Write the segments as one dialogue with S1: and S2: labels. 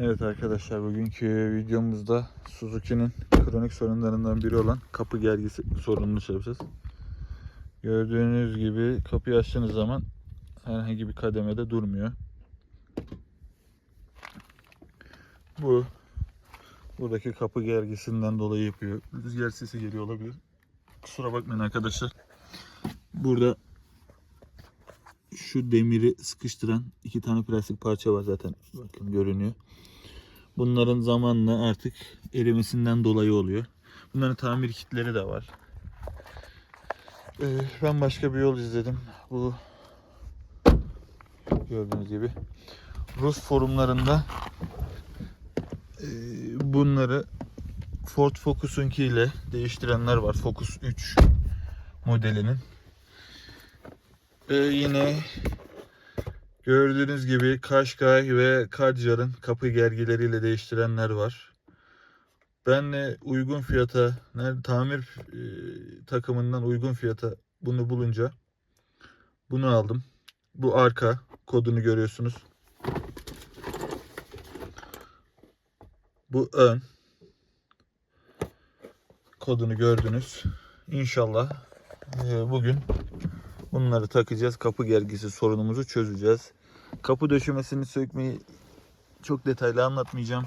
S1: Evet arkadaşlar bugünkü videomuzda Suzuki'nin kronik sorunlarından biri olan kapı gergisi sorununu şey. Gördüğünüz gibi kapıyı açtığınız zaman herhangi bir kademede durmuyor. Bu buradaki kapı gergisinden dolayı yapıyor. Rüzgar sesi geliyor olabilir. Kusura bakmayın arkadaşlar. Burada şu demiri sıkıştıran iki tane plastik parça var zaten. Bakın görünüyor. Bunların zamanla artık erimesinden dolayı oluyor. Bunların tamir kitleri de var. Ee, ben başka bir yol izledim. Bu gördüğünüz gibi Rus forumlarında e, bunları Ford Focus'unki ile değiştirenler var. Focus 3 modelinin. Ee, yine gördüğünüz gibi Kaşkay ve Kadjar'ın kapı gergileriyle değiştirenler var. Ben de uygun fiyata, tamir e, takımından uygun fiyata bunu bulunca bunu aldım. Bu arka kodunu görüyorsunuz. Bu ön kodunu gördünüz. İnşallah e, bugün Bunları takacağız. Kapı gergisi sorunumuzu çözeceğiz. Kapı döşemesini sökmeyi çok detaylı anlatmayacağım.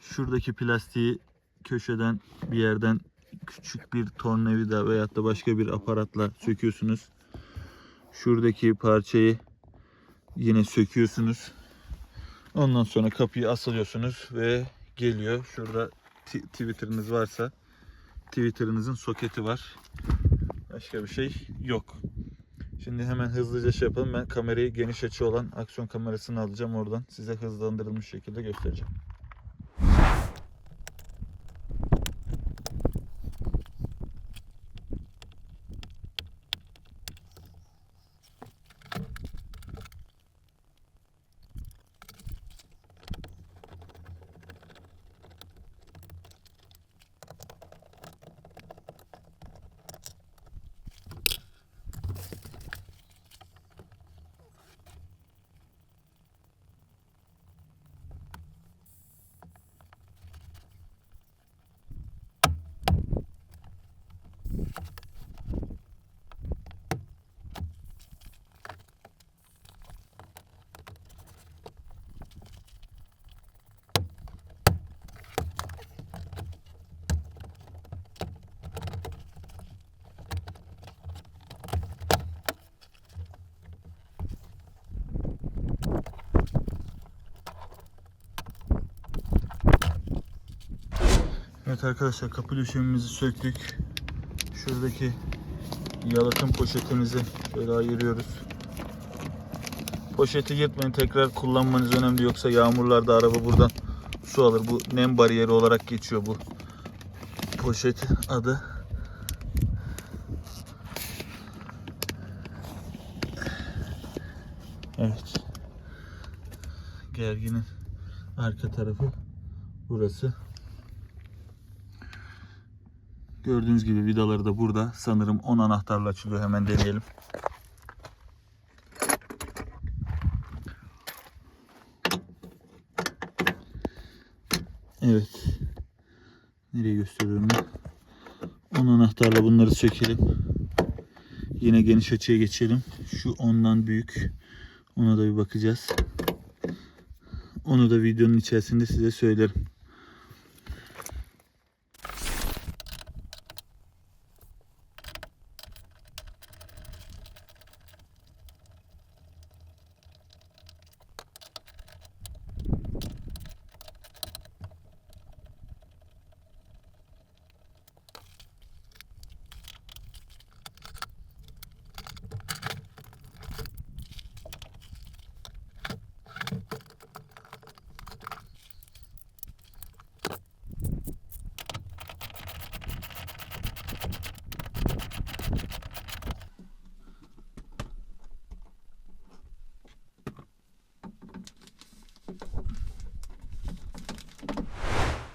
S1: Şuradaki plastiği köşeden bir yerden küçük bir tornavida veyahut da başka bir aparatla söküyorsunuz. Şuradaki parçayı yine söküyorsunuz. Ondan sonra kapıyı asılıyorsunuz ve geliyor. Şurada Twitter'ınız varsa Twitter'ınızın soketi var. Başka bir şey yok. Şimdi hemen hızlıca şey yapalım. Ben kamerayı geniş açı olan aksiyon kamerasını alacağım oradan. Size hızlandırılmış şekilde göstereceğim. Evet arkadaşlar kapı döşememizi söktük. Şuradaki yalıtım poşetimizi şöyle ayırıyoruz. Poşeti yırtmayın tekrar kullanmanız önemli yoksa yağmurlarda araba buradan su alır. Bu nem bariyeri olarak geçiyor bu poşet adı. Evet. Gerginin arka tarafı burası. Gördüğünüz gibi vidaları da burada. Sanırım 10 anahtarla açılıyor. Hemen deneyelim. Evet. Nereye gösteriyorum ben? 10 anahtarla bunları sökelim. Yine geniş açıya geçelim. Şu ondan büyük. Ona da bir bakacağız. Onu da videonun içerisinde size söylerim.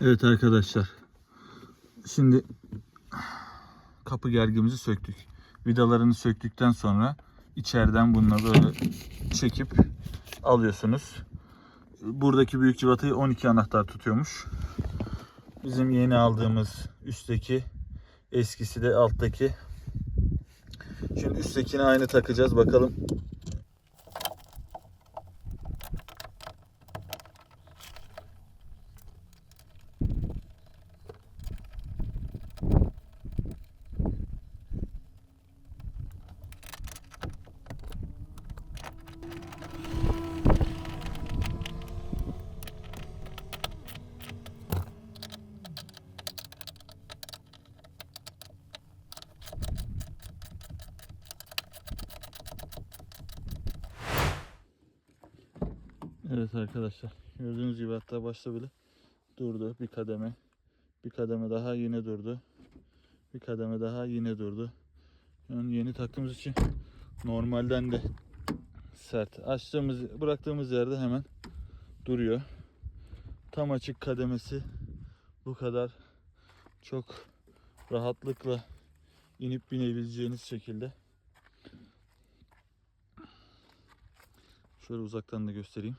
S1: Evet arkadaşlar. Şimdi kapı gergimizi söktük. Vidalarını söktükten sonra içeriden bununla böyle çekip alıyorsunuz. buradaki büyük civatayı 12 anahtar tutuyormuş. Bizim yeni aldığımız üstteki eskisi de alttaki. Şimdi üsttekini aynı takacağız bakalım. Evet arkadaşlar gördüğünüz gibi hatta başta bile durdu bir kademe. Bir kademe daha yine durdu. Bir kademe daha yine durdu. Yani yeni taktığımız için normalden de sert. Açtığımız bıraktığımız yerde hemen duruyor. Tam açık kademesi bu kadar çok rahatlıkla inip binebileceğiniz şekilde. Şöyle uzaktan da göstereyim.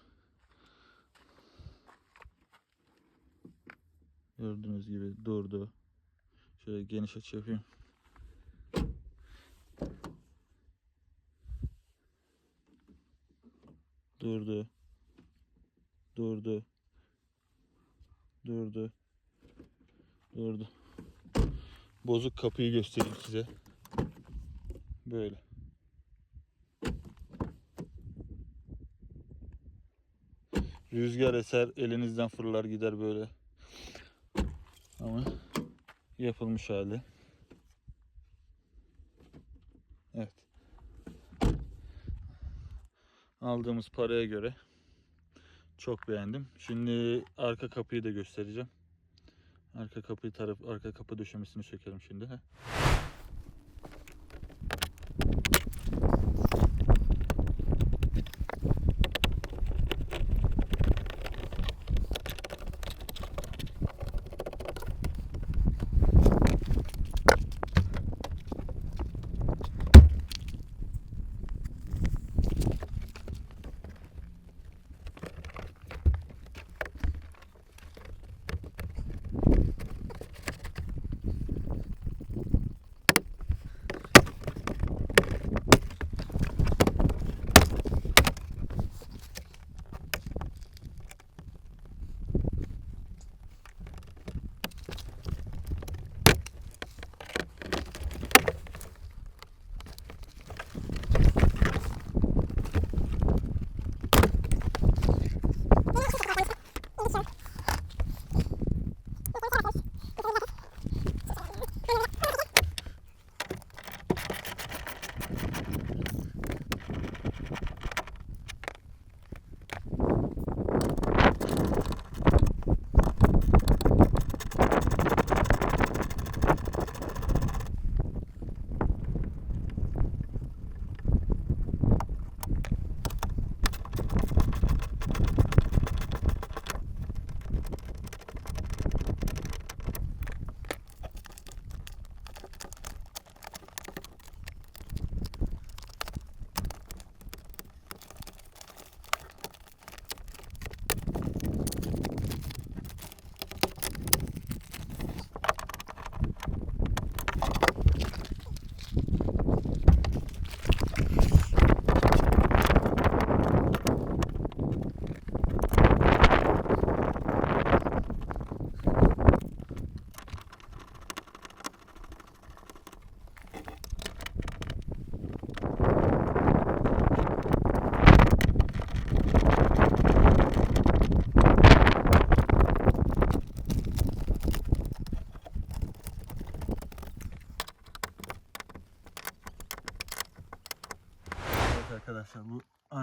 S1: Gördüğünüz gibi durdu. Şöyle geniş açı yapayım. Durdu. Durdu. Durdu. Durdu. Bozuk kapıyı göstereyim size. Böyle. Rüzgar eser elinizden fırlar gider böyle. Ama yapılmış hali. Evet. Aldığımız paraya göre çok beğendim. Şimdi arka kapıyı da göstereceğim. Arka kapıyı taraf arka kapı döşemesini çekelim şimdi. Heh.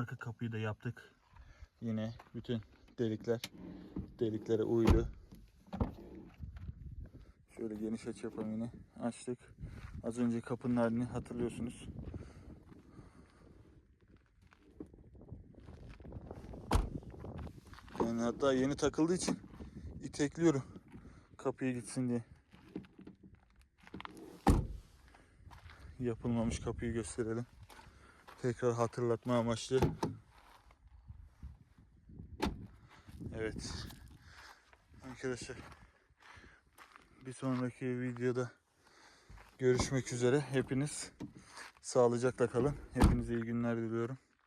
S1: Arka kapıyı da yaptık. Yine bütün delikler deliklere uydu. Şöyle geniş açı yapalım yine. Açtık. Az önce kapının halini hatırlıyorsunuz. Yani hatta yeni takıldığı için itekliyorum kapıya gitsin diye. Yapılmamış kapıyı gösterelim. Tekrar hatırlatma amaçlı. Evet. Arkadaşlar bir sonraki videoda görüşmek üzere. Hepiniz sağlıcakla kalın. Hepinize iyi günler diliyorum.